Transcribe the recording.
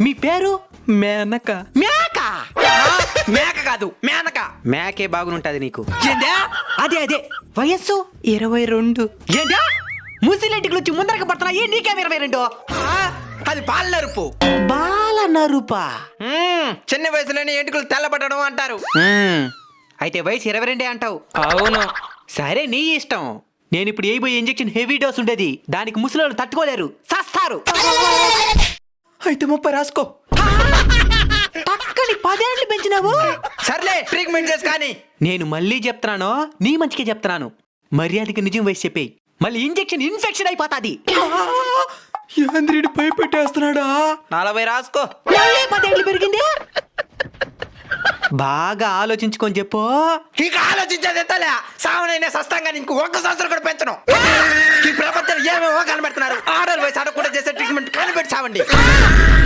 మీ పేరు మేనక. మేక మేక కాదు మేనక. మేకే బాగుంటది నీకు. ఏందా? అదే అదే. వయస్సు? ఇరవై రెండు. ఏందా? ముసిలింటికి వచ్చి ముందరకి పడుతున్నా ఏ నీకేం ఇరవై రెండు? ఆ, అది పాల నరుపు. బాల నరుపా? చిన్న వయసులోనే ఎంటుకలు తెల్లబడడం అంటారు. అయితే వయసు ఇరవై రెండే అంటావు. అవును. సరే నీ ఇష్టం. నేను ఇప్పుడు వేయబోయే ఇంజెక్షన్ హెవీ డోస్ ఉండేది. దానికి ముసలి తట్టుకోలేరు. సస్తారు. అయితే ముప్పై రాసుకో. పక్కని పదేళ్ళు పెంచినావు. సర్లే ట్రీట్మెంట్ చేసి కానీ. నేను మళ్ళీ చెప్తున్నాను నీ మంచికే చెప్తున్నాను. మర్యాదకి నిజం వయసు చెప్పేయి. మళ్ళీ ఇంజెక్షన్ ఇన్ఫెక్షన్ అయిపోతాది. యాంద్రుడి పై పెట్టేస్తున్నాడా నలభై రాసుకో. మళ్ళీ పదేళ్ళు పెరిగింది? బాగా ఆలోచించుకొని చెప్పు. ఇక ఆలోచించేది ఎత్తలే. సావనైనా సస్తంగా నీకు ఒక్క సంవత్సరం కూడా పెంచను. ఈ ప్రపంచంలో ఏమేమో కనబెడుతున్నారు ఆర్డర్